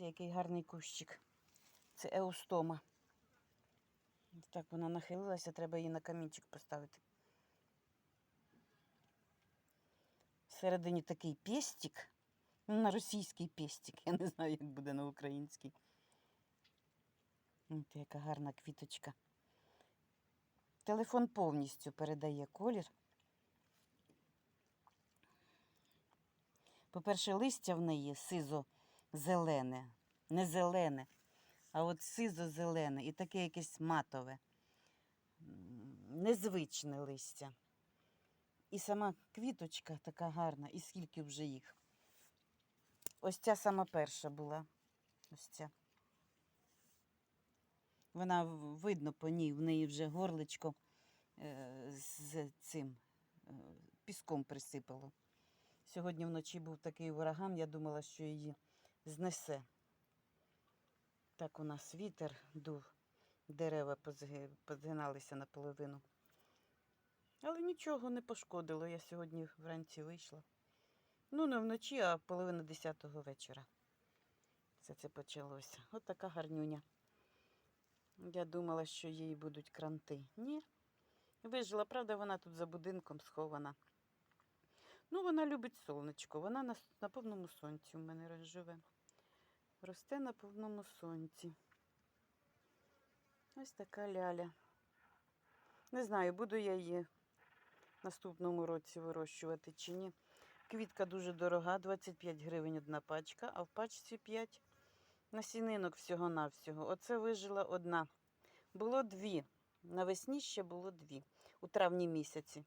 Подивіться, який гарний кущик. Це еустома. Так вона нахилилася, треба її на камінчик поставити. Всередині такий пестик. Ну, на російський пестик. Я не знаю, як буде на український. От яка гарна квіточка. Телефон повністю передає колір. По-перше, листя в неї сизо-зелене. Не зелене, а от сизо-зелене і таке якесь матове. Незвичне листя. І сама квіточка така гарна, і скільки вже їх. Ось ця сама перша була. Ось ця. Вона видно по ній, в неї вже горличко е, з цим е, піском присипало. Сьогодні вночі був такий ураган, я думала, що її знесе. Так у нас вітер дув, дерева позги- позгиналися наполовину. Але нічого не пошкодило. Я сьогодні вранці вийшла. Ну, не вночі, а половина десятого вечора. Все це почалося. От така гарнюня. Я думала, що їй будуть кранти. Ні. Вижила, правда, вона тут за будинком схована. Ну, вона любить сонечко. Вона на, на повному сонці у мене роз- живе. Росте на повному сонці. Ось така ляля. Не знаю, буду я її наступному році вирощувати чи ні. Квітка дуже дорога, 25 гривень одна пачка, а в пачці 5 насінинок всього-навсього. Оце вижила одна. Було дві. Навесні ще було дві у травні місяці.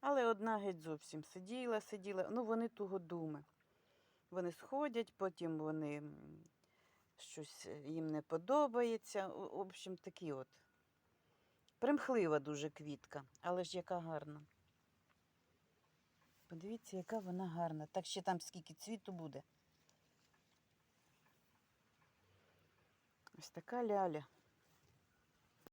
Але одна геть зовсім сиділа, сиділа. Ну, вони тугодуми. Вони сходять, потім вони щось е, їм не подобається. В общем, такі от. Примхлива дуже квітка, але ж яка гарна. Подивіться, яка вона гарна. Так ще там скільки цвіту буде. Ось така ляля.